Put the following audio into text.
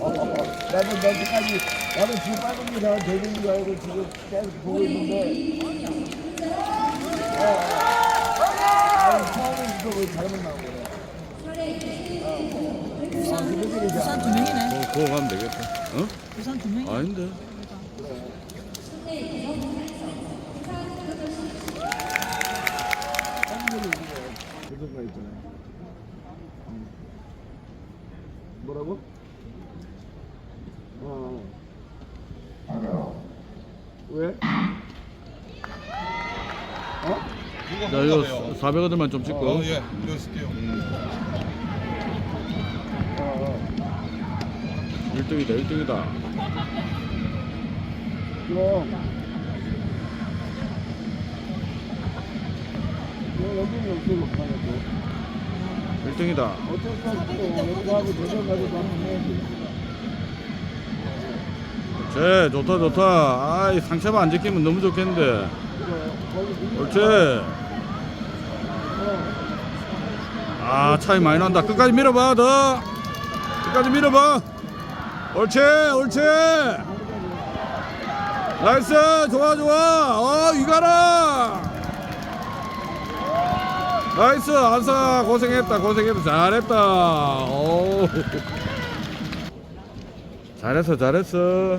나도 여기까지 나도 지금 빨간 게다 되는 줄 알고 지금 계속 보고 있는데 어, 어. 아니 처음에부터 왜 잘못 나온 거야 아 부산 두 명이네. 어, 그거 가면 되겠다. 어? 부산 두 명이. 아닌데. 팬들이 이제 그런 거 있잖아 음. 뭐라고? 어 왜? 어? 자, 이거 400원들만 좀 찍고. 어, 예, 이거 쓸게요. 어, 어. 1등이다, 1등이다. 그럼 왜 여기는 여기로 못하냐 또 1등이다. 어쩔 수 없어 여기 가고 대전 가고도 한번 해야지 제 좋다, 좋다. 아이, 상체만 안 지키면 너무 좋겠는데. 옳지. 어. 아, 차이 많이 난다. 끝까지 밀어봐, 더. 끝까지 밀어봐. 옳지, 옳지. 나이스, 좋아, 좋아. 어, 이가라. 나이스, 안사 고생했다, 고생했다, 잘했다. 오. 잘했어, 잘했어.